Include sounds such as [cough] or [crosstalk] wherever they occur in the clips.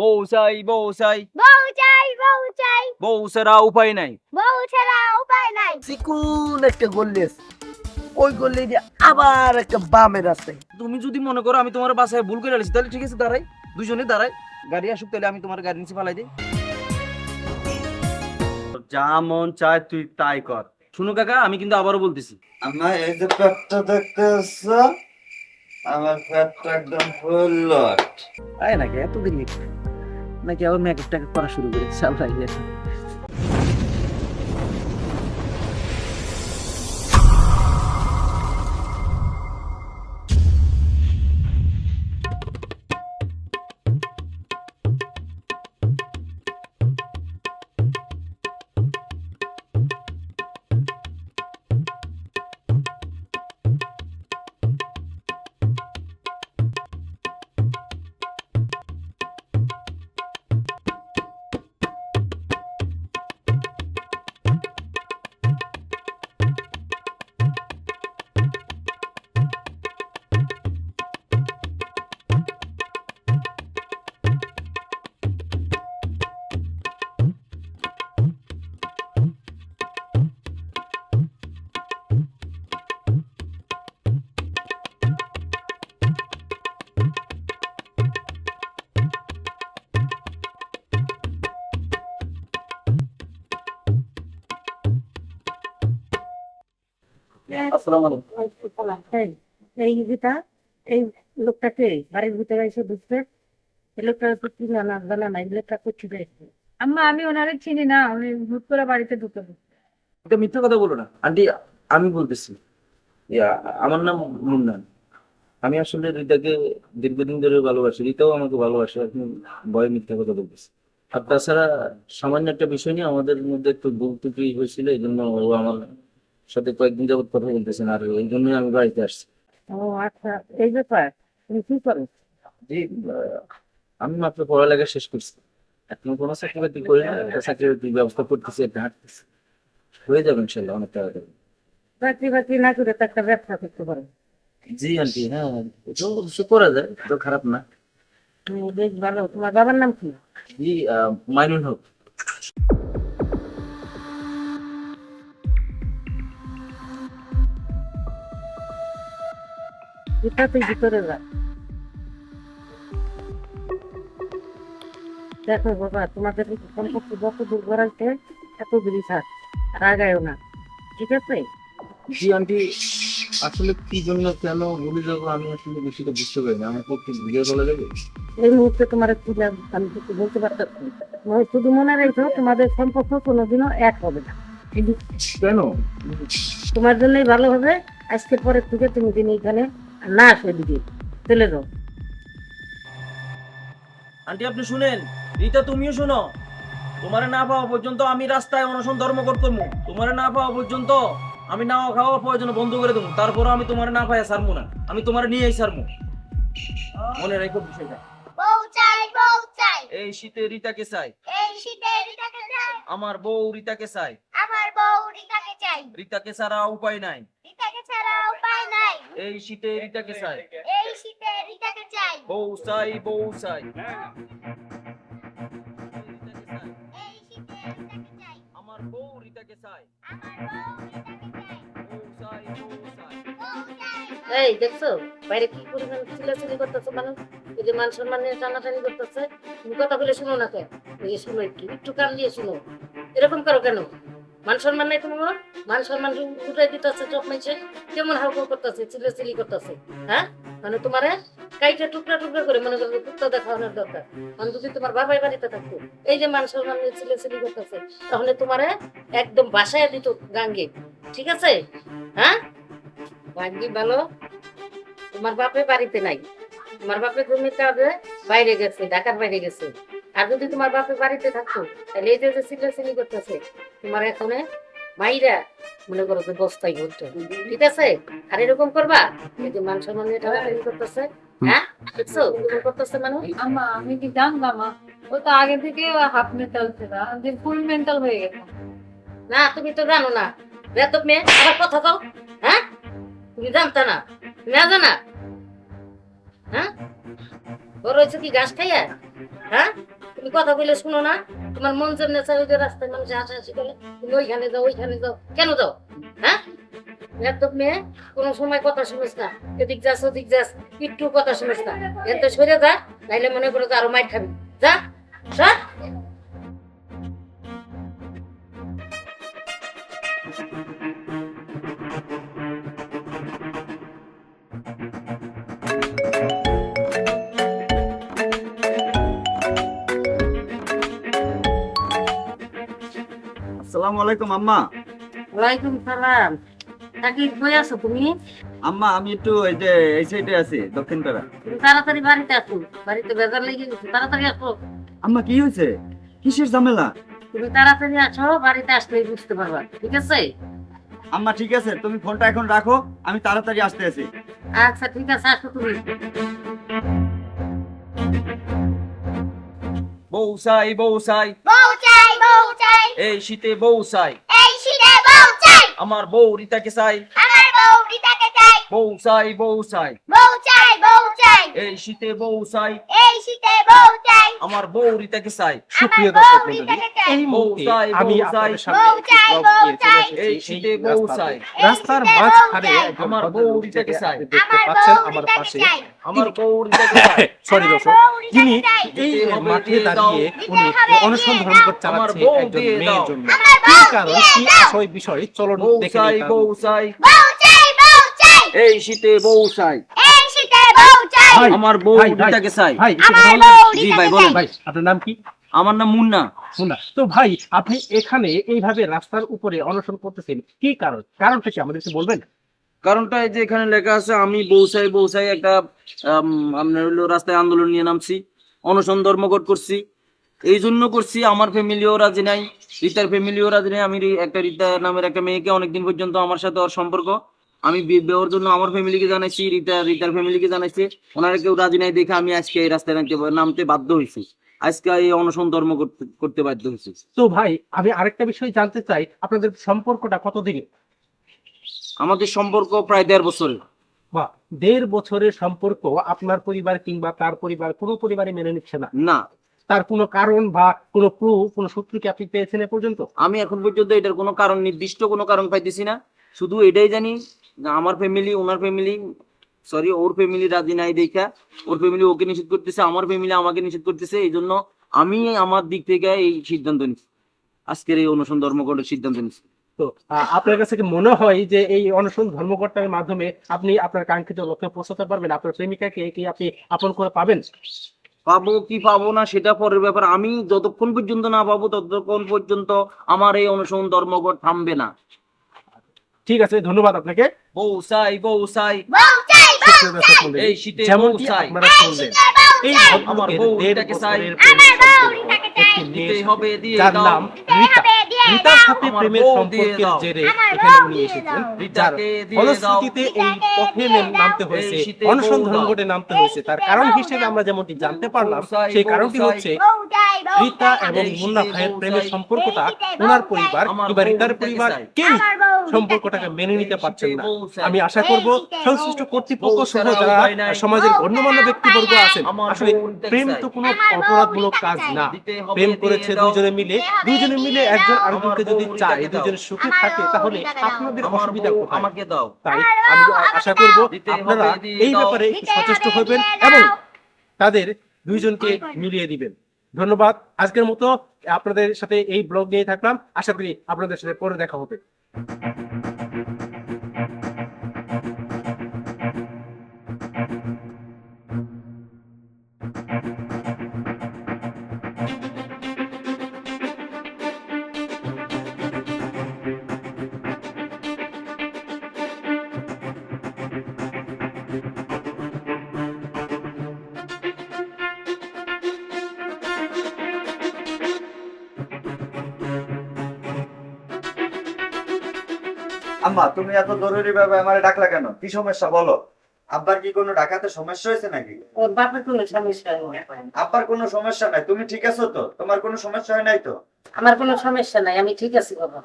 বউ চাই বউ চাই বউ চাই বউ চাই বউ ছাড়া উপায় নাই। বউ ছাড়া উপায় নাই। চিকুন একটা গল্লি আছে। ওই গল্লি দিয়ে আবার একটা বামের রাস্তায় তুমি যদি মনে করো আমি তোমার বাসায় ভুল করে আছি তাহলে ঠিক আছে দাঁড়াই। দুজনে দাঁড়াই। গাড়ি আসুক তাহলে আমি তোমার গাড়ি নিচে ফালাই দিই। যা মন চায় তুই তাই কর। শুনো কাকা আমি কিন্তু আবারও বলতেছি। আমার এই যে পেটটা দেখতেছ আমার পেটটা একদম ফুল লট। আয় নাকি? এতদিন নাকি আবার মেকআপ টেকআপ করা শুরু করেছে আল্লাহ আসসালামু আলাইকুম। এই এই যেটা এই লোকটাকে বাড়ির ভিতরে এসে ঢুকছে। এই লোকটা তো চিনা জানা না লোকটা করছি আম্মা আমি ওনারে চিনি না উনি হুট করে বাড়িতে ঢুকে এটা মিথ্যা কথা বলো না। আন্টি আমি বলতেছি। আমার নাম মুন্নান। আমি আসলে রিতাকে দীর্ঘদিন ধরে ভালোবাসি। রিতাও আমাকে ভালোবাসে এখন ভয় মিথ্যা কথা বলতেছি। আর তাছাড়া সামান্য একটা বিষয় নিয়ে আমাদের মধ্যে একটু ভুল ত্রুটি হয়েছিল এই জন্য ও আমার সাথে কয়েকদিন যাবত কথা বলতেছেন আর এই জন্যই আমি বাড়িতে আসছি। ও আচ্ছা এই ব্যাপার তুমি কি করো জি আমি মাত্র পড়ালেখা শেষ করছি। এখন কোনো চাকরি বাকরি করি না একটা চাকরি বাকরির ব্যবস্থা করতেছি একটা হাঁটতেছি। হয়ে যাবে ইনশাল্লাহ অনেক টাকা চাকরি বাকরি না করে তো একটা ব্যবসা করতে পারো জি আন্টি হ্যাঁ অবশ্য করা যায় তো খারাপ না। বেশ ভালো। তোমার বাবার নাম কি? জি মাইনুল হক। ভিতরে দেখো বাবা তোমাদের সম্পর্ক যত দূর এত আর না ঠিক আছে জি আন্টি আসলে কি জন্য কেন যাব আমি আসলে বিষয়টা বুঝতে পারি না আমার পক্ষে ভিডিও করা যাবে এই মুহূর্তে তোমার একটু আমি কিছু বলতে পারতেছি না। শুধু মনে রেখো তোমাদের সম্পর্ক কোনোদিনও এক হবে না কেন তোমার জন্যই ভালো হবে, আজকের পরে থেকে তুমি দিন এখানে না আসো এদিকে চলে যাও। আন্টি আপনি শুনেন। রিতা তুমিও শোনো। তোমারে না পাওয়া পর্যন্ত আমি রাস্তায় অনশন ধর্মঘট করব তোমারে না পাওয়া পর্যন্ত আমি না খাওয়া প্রয়োজন বন্ধ করে দেবো। তারপরে আমি তোমার না পাই সারবো না। আমি তোমারে নিয়েই সারবো মনে রেখো বিষয়টা। এই শীতে রিতাকে চাই। এই শীতে রিতাকে চাই। আমার বউ রিতাকে চাই। আমার বউ রিতাকে চাই। রিতাকে ছাড়া উপায় নাই রিতাকে ছাড়া উপায় নাই এই শীতে রিতাকে চাই? এই শীতে রিতাকে চাই। বউ চাই বউ চাই এই শীতে রিতাকে চাই। আমার বউ রিতাকে চাই। আমার বউ রিতাকে চাই। বউ চাই বউ চাই এই দেখছ? বাইরে কি পরিমাণ চিল্লাচিল্লি করতেছে মানুষ এই যে মান সম্মান নিয়ে টানাটানি করতেছে। তুমি কথা বলে শুনো না কেন? যে শুনো একটু একটু কান দিয়ে শুনো। এরকম করো কেন? মান সম্মান নাই তোমার? মান সম্মান উঠাই চোখ মেছে কেমন চিল্লাচিল্লি করতেছে হ্যাঁ? মানে কাইটা টুকরা টুকরা করে মনে কুত্তা দরকার। আমি যদি তোমার বাবাই বাড়িতে থাকতো, এই যে মান সম্মান তাহলে তোমারে একদম বাসায় দিত গাঙ্গে। ঠিক আছে? হ্যাঁ? ভাগ্যি ভালো তোমার বাপে বাড়িতে নাই। তোমার বাপে জমিতে হবে বাইরে গেছে, ঢাকার বাইরে গেছে। আর যদি তোমার বাপের বাড়িতে থাকতো তাহলে এই যে সিলাসিলি করতেছে তোমার এখানে মাইরা মনে করো যে বস্তাই ঘুরতো ঠিক আছে? আর এরকম করবা? এই যে মান সম্মান নিয়ে করতেছে হ্যাঁ? দেখছ? এরকম করতেছে মানুষ? আম্মা আমি কি জানতাম মা ও তো আগে থেকে হাফ মেন্টাল ছিল যে ফুল মেন্টাল হয়ে গেছে। না তুমি তো জানো না। বেতব মেয়ে আবার কথা কও হ্যাঁ? তুমি জানতা না তুমি না জানা? হ্যাঁ? বড় হয়েছে কি ঘাস খাইয়া? হ্যাঁ? তুমি কথা বলে শুনো না। তোমার মন জন্য চাই যে রাস্তায় মানুষ হাসাহাসি করে, তুমি ওইখানে যাও ওইখানে যাও। কেন যাও? হ্যাঁ? একদম মেয়ে, কোনো সময় কথা শুনিস না। এদিক যাস, ওদিক যাস, একটু কথা শুনিস না। এত সরে যা, নাইলে মনে করো আরও মাইর খাবি। যা, সর। আলাইকুম আম্মা। ওয়ালাইকুম সালাম। তাকে কই আছো তুমি? আম্মা আমি একটু এই যে এই সাইডে আছি দক্ষিণ পাড়া। তাড়াতাড়ি বাড়িতে আসো। বাড়িতে বেজার লেগে গেছে তাড়াতাড়ি আসো। আম্মা কি হয়েছে? কিসের ঝামেলা? তুমি তাড়াতাড়ি আসো বাড়িতে আসলেই বুঝতে পারবা ঠিক আছে? আম্মা ঠিক আছে তুমি ফোনটা এখন রাখো আমি তাড়াতাড়ি আসতে আছি। আচ্ছা ঠিক আছে আসো তুমি। বউ চাই বউ চাই বউ চাই বউ চাই এই শীতে বউ চাই এই শীতে বউ চাই আমার বউ রিতাকে চাই। আমার বউ রিতাকে চাই। বউ চাই বউ চাই বউ চাই বউ চাই এই শীতে বউ চাই এই শীতে বউ চাই আমার বউ রিতাকে চাই। সুপ্রিয় দর্শক এই মুহূর্তে আমি আপনাদের সামনে এই শীতে বউ চাই। রাস্তার মাঝখানে আমার বউ রিতাকে চাই। দেখতে আমার পাচ্ছেন বউ আমার রিতাকে পাশে চাই। আমার বউ রিতাকে চাই। [laughs] সরি দর্শক। চাই। এই মাঠে দাঁড়িয়ে উনি ধর্মঘট দাও। চালাচ্ছে একজন মেয়ের জন্য। কি কারণ? কি। আসল বিষয় চলুন দেখে এই শীতে বউ চাই। আমার বউ রিতাকে চাই। ভাই আমার বউ জি ভাই, রিতাকে ভাই আপনার নাম কি? আমার নাম মুন্না। শোনা তো ভাই আপনি এখানে এইভাবে রাস্তার উপরে অনশন করতেছেন। কি কারণ? কারণটা কি আমাদের একটু বলবেন? কারণটা যে এখানে লেখা আছে, আমি বৌসাই বৌসাই একটা আপনার হলো রাস্তায় আন্দোলন নিয়ে নামছি, অনশন ধর্মঘট করছি। এই জন্য করছি, আমার ফ্যামিলিও রাজি নাই, রিতার ফ্যামিলিও রাজি নাই। আমি একটা রিতা নামের একটা মেয়েকে অনেকদিন পর্যন্ত আমার সাথে ওর সম্পর্ক। আমি বি- বিয়ের জন্য আমার ফ্যামিলিকে জানাইছি, রিতা, রিতার ফ্যামিলিকে জানাইছি। ওনারা কেউ রাজি নাই দেখে আমি আজকে এই রাস্তায় নামতে নামতে বাধ্য হয়েছি। আজকে এই অনশন ধর্ম করতে বাধ্য হয়েছি। তো ভাই, আমি আরেকটা বিষয় জানতে চাই, আপনাদের সম্পর্কটা কতদিনের? আমাদের সম্পর্ক প্রায় দেড় বছরের বা দেড় বছরের সম্পর্ক আপনার পরিবার কিংবা তার পরিবার কোনো পরিবারে মেনে নিচ্ছে না। না। তার কোনো কারণ বা কোনো প্রুফ কোনো সূত্র কি আপনি পেয়েছেন এ পর্যন্ত? আমি এখন পর্যন্ত এটার কোনো কারণ নির্দিষ্ট কোনো কারণ পাইতেছি না। শুধু এটাই জানি যে আমার ফ্যামিলি ওনার ফ্যামিলি সরি ওর ফ্যামিলি রাজি নাই দেখা। ওর ফ্যামিলি ওকে নিষেধ করতেছে আমার ফ্যামিলি আমাকে নিষেধ করতেছে। এই জন্য আমি আমার দিক থেকে এই সিদ্ধান্ত নিচ্ছি আজকের এই অনুসন্ধান ধর্মঘটের সিদ্ধান্ত নিচ্ছি তো আপনার কাছে কি মনে হয় যে এই অনশন ধর্মঘটের মাধ্যমে আপনি আপনার কাঙ্ক্ষিত লক্ষ্যে পৌঁছাতে পারবেন? আপনার প্রেমিকাকে কি আপনি আপন করে পাবেন? পাবো কি পাবো না সেটা পরের ব্যাপার। আমি যতক্ষণ পর্যন্ত না পাবো ততক্ষণ পর্যন্ত আমার এই অনুসরণ ধর্মঘট থামবে না। ঠিক আছে ধন্যবাদ আপনাকে। দর্শক মণ্ডলী, এই শীতে শুনলেন এই আমার বউ এটাকে চাই। আমার বউ রিতাকে চাই। একটি দিয়ে যার দাও। নাম রিতা রিতার সাথে প্রেমের সম্পর্কের জেরে এখানে উনি এসেছেন। যার ফলশ্রুতিতে এই পথে। নামতে হয়েছে। অনশন ধর্মঘটে নামতে হয়েছে। তার কারণ হিসেবে আমরা যেমনটি জানতে পারলাম সেই কারণটি হচ্ছে রিতা এবং মুন্না ভাইয়ের প্রেমের সম্পর্কটা ওনার পরিবার কিংবা রিতার পরিবার কেউ সম্পর্কটাকে মেনে নিতে পারছেন না। আমি আশা করব সংশ্লিষ্ট কর্তৃপক্ষ সহ যারা সমাজের গণ্যমান্য ব্যক্তিবর্গ আছেন আসলে প্রেম তো কোনো অপরাধমূলক কাজ না। প্রেম করেছে দুজনে মিলে দুজনে মিলে একজন যদি চাই। দুজনে সুখে থাকে তাহলে আপনাদের অসুবিধা কোথায়? আমাকে দাও। তাই আমি আশা। করব আপনারা এই ব্যাপারে সচেষ্ট হবেন এবং তাদের দুইজনকে মিলিয়ে দিবেন। ধন্যবাদ। আজকের মতো আপনাদের সাথে এই ব্লগ নিয়ে থাকলাম। আশা করি আপনাদের সাথে পরে দেখা হবে। আম্মা তুমি এত জরুরি ভাবে আমারে ডাকলা কেন? কি সমস্যা বলো। আব্বার কি কোনো ডাকাতে সমস্যা হয়েছে নাকি? ওর বাপের কোনো সমস্যা আব্বার কোনো সমস্যা নাই? তুমি ঠিক আছো তো? তোমার কোনো সমস্যা হয় নাই তো? আমার কোনো সমস্যা নাই আমি ঠিক আছি বাবা।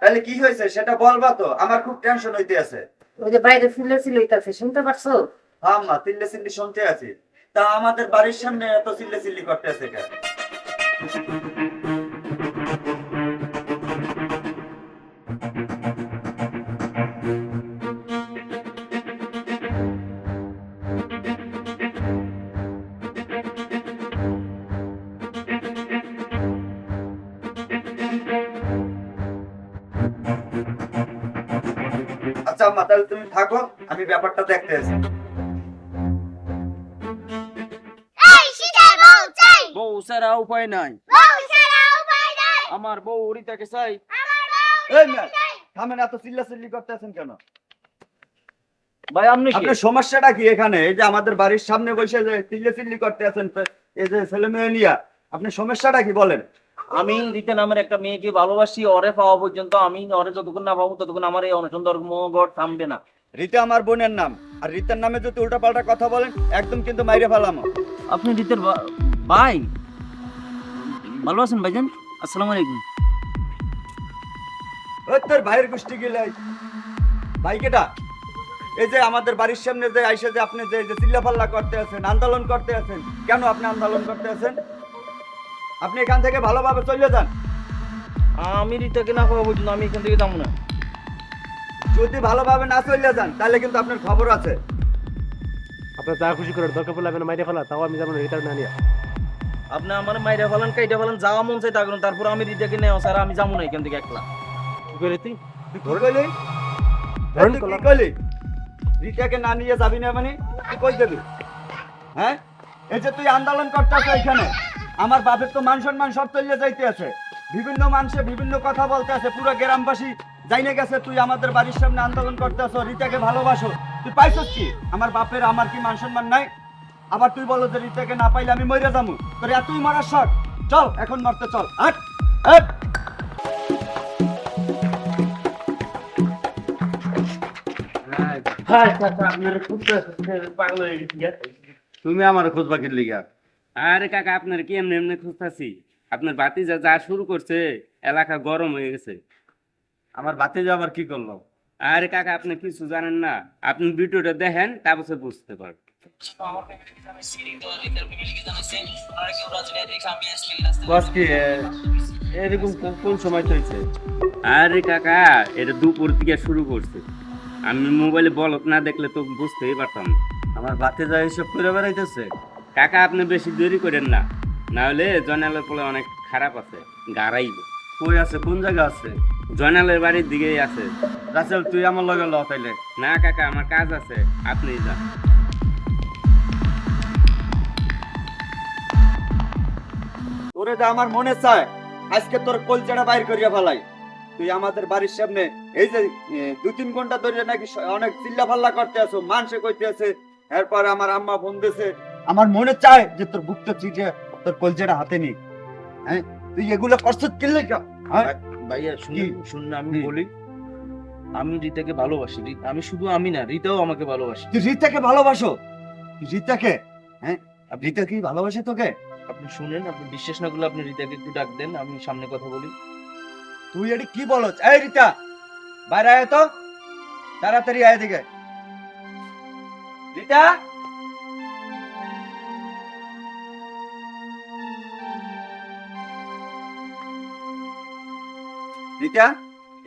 তাহলে কি হয়েছে? সেটা বলবা তো। আমার খুব টেনশন হইতে আছে। ওই যে বাইরে ফুলে ছিল শুনতে পারছ? হ্যাঁ আম্মা তিল্লে সিল্লি শুনতে আছি। তা আমাদের বাড়ির সামনে এত চিল্লে চিল্লি করতেছে কেন? আচ্ছা আম্মা তাহলে তুমি থাকো আমি ব্যাপারটা দেখতে শীতের বউ সারা উপায় নাই। আমার বউ রিতাকে চাই। আমার বউ এই মিয়া থামেন এত চিল্লা চিল্লি করতেছেন কেন? ভাই আপনি আপনার সমস্যাটা কি এখানে? এই যে আমাদের বাড়ির সামনে বসে যে চিল্লে চিল্লি করতে আছেন এই যে ছেলে মেয়ে নিয়া আপনার সমস্যাটা কি বলেন? আমি রিতা নামের একটা মেয়েকে ভালোবাসি ওরে পাওয়া পর্যন্ত আমি ওরে যতক্ষণ না পাবো ততক্ষণ আমার এই অনশন ধর্মঘট থামবে না। রীতা আমার বোনের নাম আর রীতার নামে যদি উল্টাপাল্টা কথা বলেন একদম কিন্তু মাইরে ফেলাম। আপনি রিতের ভাই? ভালো আছেন ভাইজান? আসসালামু আলাইকুম। ওই তোর ভাইয়ের গোষ্ঠী গেলে। ভাই কেটা? এই যে আমাদের বাড়ির সামনে যে আইসে যে আপনি যে যে চিল্লাপাল্লা করতে আছেন আন্দোলন করতে আছেন কেন আপনি আন্দোলন করতে আছেন? আপনি এখান থেকে ভালোভাবে চলে যান। আমি রিতাকে না পাওয়া পর্যন্ত আমি এখান থেকে যাব না। যদি ভালোভাবে না চলে যান তাহলে কিন্তু আপনার খবর আছে। আপনার যা খুশি করার দরকার পড়লে আপনি মাইরে ফেলা তাও আমি যাব না এটা না নিয়ে। আপনি আমার মাইরা ফেলান কাইটা ফেলান যাওয়া মন চাই তা করুন তারপর আমি রিতাকে নেওয়া স্যার আমি যাব না এখান থেকে একলা। কি করে তুই? কইলি? তুই কি। কইলি? রিটাকে না নিয়ে যাবি না মানে? তুই কই যাবি হ্যাঁ? এই যে তুই আন্দোলন করতেছ এখানে আমার বাপের তো মান সম্মান সব চলে যাইতে আছে বিভিন্ন মানুষে বিভিন্ন কথা বলতে আছে পুরো গ্রামবাসী জাইনে গেছে তুই আমাদের বাড়ির সামনে আন্দোলন করতে আছো রিতাকে ভালোবাসো। তুই পাইছস কি? আমার বাপের আমার কি মান সম্মান নাই? আবার তুই বলো যে রিতাকে না পাইলে আমি মরে যাব তোর এতই মারার শখ। চল এখন মরতে চল। আট আট তুমি আমার খোঁজ বাকির লিগা? আরে কাকা আপনার কি এমনি এমনি খুঁজতাছি? আপনার বাতি যা শুরু করছে এলাকা গরম হয়ে গেছে। আমার বাতে যে আবার কি করল? আরে কাকা আপনি কিছু জানেন না। আপনি ভিডিওটা দেখেন তারপর বুঝতে পারবেন এরকম কোন সময় আরে কাকা এটা দুপুর থেকে শুরু করছে। আমি মোবাইলে বলত না দেখলে তো বুঝতেই পারতাম। আমার বাতে যা এসব করে বেড়াইতেছে? কাকা আপনি বেশি দেরি করেন না। নাহলে জয়নালের পোলে অনেক খারাপ আছে গাড়াইব। কই আছে? কোন জায়গা আছে? জয়নালের বাড়ির দিকেই আছে। রাসেল তুই আমার লগে ল তাইলে। না কাকা আমার কাজ আছে আপনি যান। তোরে যা আমার মনে চায় আজকে তোর কলচাটা বাইর করিয়া ফেলাই। তুই আমাদের বাড়ির সামনে এই যে দু তিন ঘণ্টা ধরে নাকি অনেক চিল্লা ফাল্লা করতে আছো মানুষে কইতে আছে। এরপরে আমার আম্মা ফোন দিছে আমার মনে চায় যে তোর বুকটা চিঠে তোর কলচাটা হাতে নি হ্যাঁ? তুই এগুলো করছিস কিনলে হ্যাঁ? ভাইয়া শুনুন কি? শুনুন আমি বলি আমি রিতাকে ভালোবাসি। আমি শুধু আমি না রিতাও আমাকে ভালোবাসে। তুই রীতাকে ভালোবাসো? রীতাকে? হ্যাঁ? রীতা কি ভালোবাসে তোকে? আপনি শুনেন আপনি বিশ্বাস না করলে আপনি রিতাকে একটু ডাক দেন আমি সামনে কথা বলি। তুই এটি কি বলো এই রীতা বাইরে আয় তো। তাড়াতাড়ি আয় দিকে রীতা! রীতা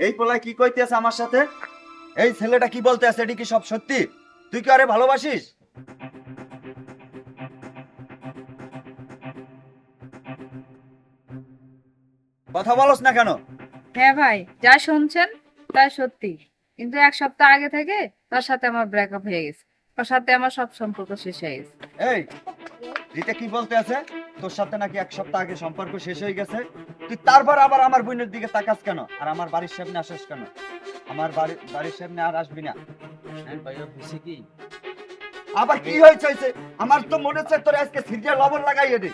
এই পোলায় কি কইতেছে আমার সাথে? এই ছেলেটা কি বলতে আছে এটি কি সব সত্যি? তুই কি আরে ভালোবাসিস? কথা বলস না কেন? হ্যাঁ ভাই যা শুনছেন তা সত্যি। কিন্তু এক সপ্তাহ আগে থেকে তার সাথে আমার ব্রেকআপ হয়ে গেছে। ওর সাথে আমার সব সম্পর্ক শেষ হয়ে গেছে। এই রীতা কি বলতে আছে তোর সাথে নাকি এক সপ্তাহ আগে সম্পর্ক শেষ হয়ে গেছে? তুই তারপর আবার আমার বোনের দিকে তাকাস কেন? আর আমার বাড়ির সামনে আসিস কেন? আমার বাড়ি বাড়ির সামনে আর আসবি না। হ্যাঁ কি? আবার কি হয়েছে হয়েছে? আমার তো মনে হচ্ছে তোর আজকে সিরিয়াল লবণ লাগাইয়ে দে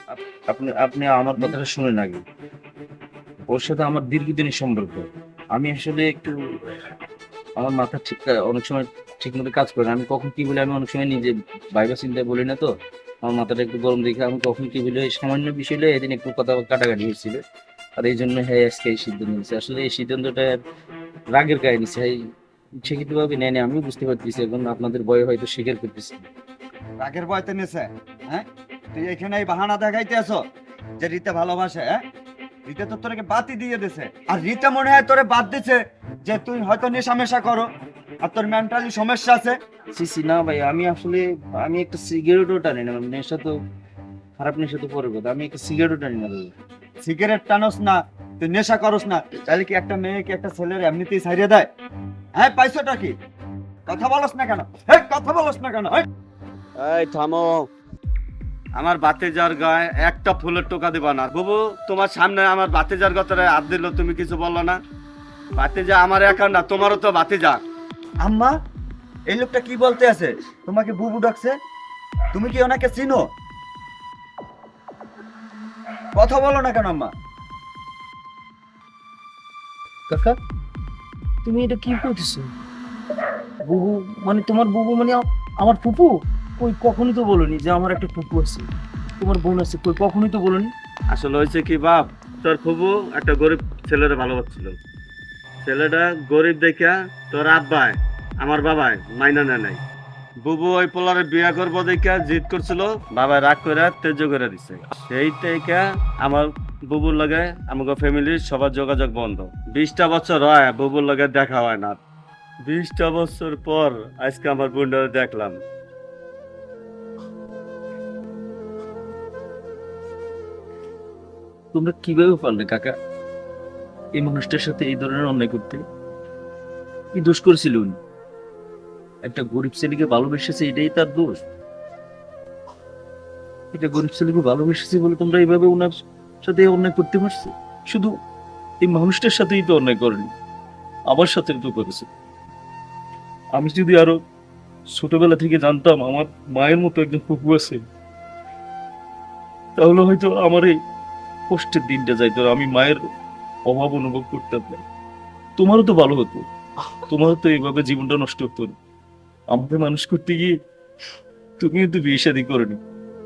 আপনি আপনি আমার কথাটা শুনেন আগে। ওর সাথে আমার দীর্ঘদিনের সম্পর্ক। আমি আসলে একটু আমার মাথা ঠিক অনেক সময় ঠিক মতো কাজ করে না। আমি কখন কি বলে আমি অনেক সময় নিজে বাইরে চিন্তায় বলি না তো। আমার মাথাটা একটু গরম দেখে আমি কখন কি বলে এই সামান্য বিষয় লয়ে এদিন একটু কথা কাটাকাটি হয়েছিল। আর এই জন্য হ্যাঁ আজকে এই সিদ্ধান্ত নিয়েছে। আসলে এই সিদ্ধান্তটা রাগের গায়ে নিচ্ছে ইচ্ছাকৃত ভাবে নেয়নি আমি বুঝতে পারতেছি, এখন আপনাদের বয়ে হয়তো স্বীকার করতেছি। রাগের বয়তে নেছে হ্যাঁ? তুই এখানে এই বাহানা দেখাইতে আছো যে রীতা ভালোবাসে হ্যাঁ? রীতা তো তোকে বাতি দিয়ে দিছে। আর রীতা মনে হয় তোরে বাদ দিছে যে তুই হয়তো নেশা মেশা করো। আর তোর মেন্টালি সমস্যা আছে? সিসি না ভাই আমি আসলে আমি একটা সিগারেটও টানি না নেশা তো খারাপ নেশা তো পরে কথা আমি একটা সিগারেটও টানি না সিগারেট টানোস না তুই নেশা করস না তাহলে কি একটা মেয়ে কি একটা ছেলের এমনিতেই ছাড়িয়ে দেয়? হ্যাঁ পাইছোটা কি? কথা বলস না কেন? এই কথা বলস না কেন? এই! এই থামো। আমার বাতিজার গায়ে একটা ফুলের টোকা দিবা না। বুবু তোমার সামনে আমার বাতিজার গতরে হাত দিল তুমি কিছু বলল না। বাতিজা আমার একা না তোমারও তো বাতিজা আম্মা এই লোকটা কি বলতে আছে? তোমাকে বুবু ডাকছে? তুমি কি ওনাকে চিনো? কথা বলো না কেন আম্মা? কাকা? তুমি এটা কি করতেছো? বুবু মানে তোমার বুবু মানে আমার ফুপু? কই কখনই তো বলনি যে আমার একটা ফুপু আছে। তোমার বোন আছে কই কখনই তো বলনি? আসলে হয়েছে কি বাপ তোর ফুবু একটা গরিব ছেলের ভালোবাসছিল। ছেলেটা গরিব দেখা তোর আব্বাই, আমার বাবাই মাইনা নেয় নাই। বুবু ওই পোলারে বিয়া করব দেখা জিদ করছিল বাবা রাগ করে তেজ করে দিছে। সেই থেকে আমার বুবুর লগে আমাকে ফ্যামিলির সবার যোগাযোগ বন্ধ। বিশটা বছর হয় বুবুর লগে দেখা হয় না। বিশটা বছর পর আজকে আমার বোনটারে দেখলাম। তোমরা কীভাবে পারলে কাকা? এই মানুষটার সাথে এই ধরনের অন্যায় করতে। কি দোষ করেছিল উনি? একটা গরিব ছেলেকে ভালোবেসেছে, এটাই তার দোষ। এটা গরিব ছেলেকে ভালোবেসেছে বলে তোমরা এইভাবে ওনার সাথে অন্যায় করতে পারছ? শুধু এই মানুষটার সাথেই তো অন্যায় করেনি, আমার সাথে তো করেছে। আমি যদি আরও ছোটবেলা থেকে জানতাম আমার মায়ের মতো একজন কুকু আছে, তাহলে হয়তো আমার এই কষ্টের দিনটা যাইতো। আমি মায়ের অভাব অনুভব করতাম না তোমারও তো ভালো হতো। তোমারও তো এইভাবে জীবনটা নষ্ট হতো না। আমাকে মানুষ করতে গিয়ে তুমিও তো বিয়ে শাদী করনি।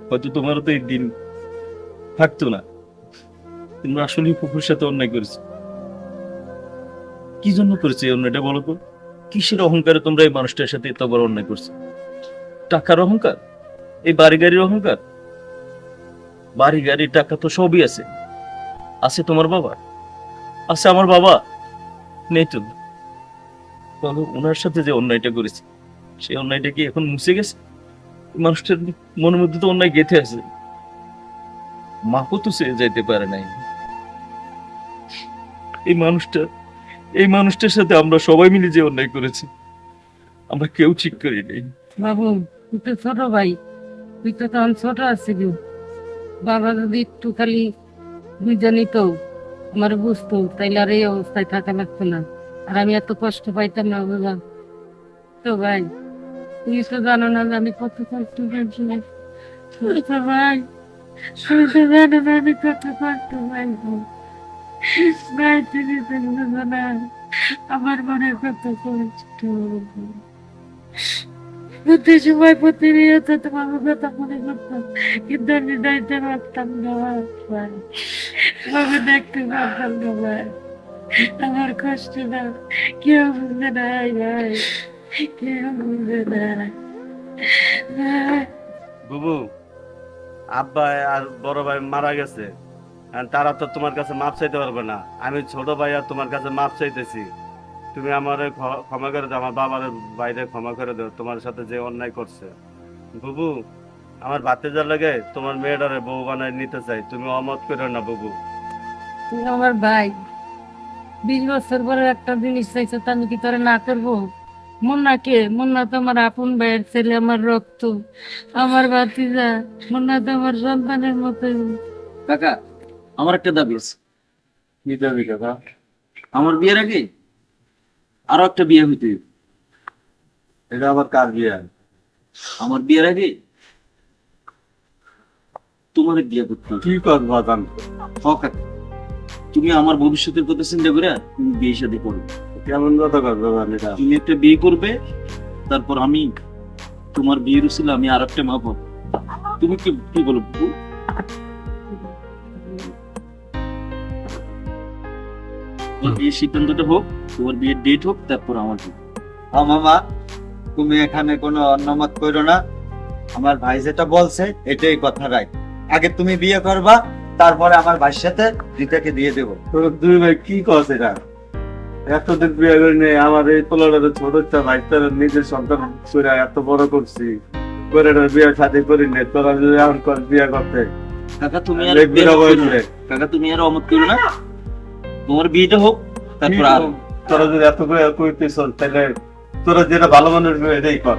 হয়তো তোমারও তো এই দিন থাকতো না। তোমরা আসলে পুকুর সাথে অন্যায় করেছ। কি জন্য করেছ অন্যায়টা বলো তো? কিসের অহংকারে তোমরা এই মানুষটার সাথে এত বড় অন্যায় করছ? টাকার অহংকার? এই বাড়ি গাড়ির অহংকার? বাড়ি গাড়ি টাকা তো সবই আছে। আছে তোমার বাবা আছে আমার বাবা নেই তো বলো ওনার সাথে যে অন্যায়টা করেছে, সেই অন্যায়টা কি এখন মুছে গেছে? মানুষটার মনের মধ্যে তো অন্যায় গেঁথে আছে। মাপও তো সে যাইতে পারে নাই। এই মানুষটা, এই মানুষটার সাথে আমরা সবাই মিলে যে অন্যায় করেছি, আমরা কেউ ঠিক করি নাই। বাবু, তুই তো ছোট ভাই, তুই তো তখন ছোট আছিলি। বাবা যদি একটু খালি বুঝে তো আমার বুঝতো, তাইলে আর এই অবস্থায় থাকা লাগতো না। আর আমি এত কষ্ট পাইতাম না, বাবা। তো ভাই, তুমি তো জানো না আমি কত কষ্ট পাইছি কিন্তু আমি দায়িত্ব পারতাম না তোমাকে দেখতে আমার কষ্ট না কেউ বুঝে নাই কেউ বুঝে না বুবু, আব্বা আর বড় ভাই মারা গেছে। তারা তো তোমার কাছে মাপ চাইতে পারবে না। আমি ছোট ভাই আর তোমার কাছে মাপ চাইতেছি। তুমি আমার ক্ষমা করে দাও, আমার বাবার বাইরে ক্ষমা করে দাও, তোমার সাথে যে অন্যায় করছে। বুবু, আমার ভাতে যা লাগে তোমার মেয়েটারে বউ বানায় নিতে চাই। তুমি অমত করো না বুবু। তুই আমার ভাই। বিশ বছর পরে একটা জিনিস চাইছো তা আমি কি তোরে না করব? মুন্না কে? মুন্না তো আমার আপন ভাইয়ের ছেলে আমার রক্ত। আমার বাতিজা মুন্না তো আমার সন্তানের মতো। কাকা আমার একটা দাবি আছে। নিতে হবে কাকা? আমার বিয়ের আগে আরও একটা বিয়ে হইতে এটা আবার কার বিয়ে? আমার বিয়ের আগে তোমার বিয়ে করতে কি করব বাদাম হ কাকা। তুমি আমার ভবিষ্যতের কথা চিন্তা করে তুমি বিয়ে শাদী করবে কেমন কথা করব তুমি একটা বিয়ে করবে তারপর আমি তোমার বিয়ের উচিলে আমি আর একটা মা পাবো। তুমি কি কি বলো? তোমার বিয়ের সিদ্ধান্তটা হোক তোমার বিয়ের ডেট হোক তারপর আমার বিয়ে। মামা তুমি এখানে কোনো অন্যমত করো না। আমার ভাই যেটা বলছে এটাই কথা রাখ আগে তুমি বিয়ে করবা তারপরে আমার ভাইয়ের সাথে রিতাকে দিয়ে দেবো। দুই ভাই কি কস এটা? এতদিন বিয়ে করে নেই আমার এই পোলাটা ছোট একটা ভাই তার নিজের সন্তান করে এত বড় করছি। করে বিয়ে শাদি করি নে তোরা যদি এমন কর বিয়ে করতে। কাকা তুমি আর। কাকা তুমি আর অমত করো না। তোমার বিয়েটা হোক তারপর তোরা যদি এত করে করতেছ তাহলে তোরা যেটা ভালো মানুষ এটাই কর।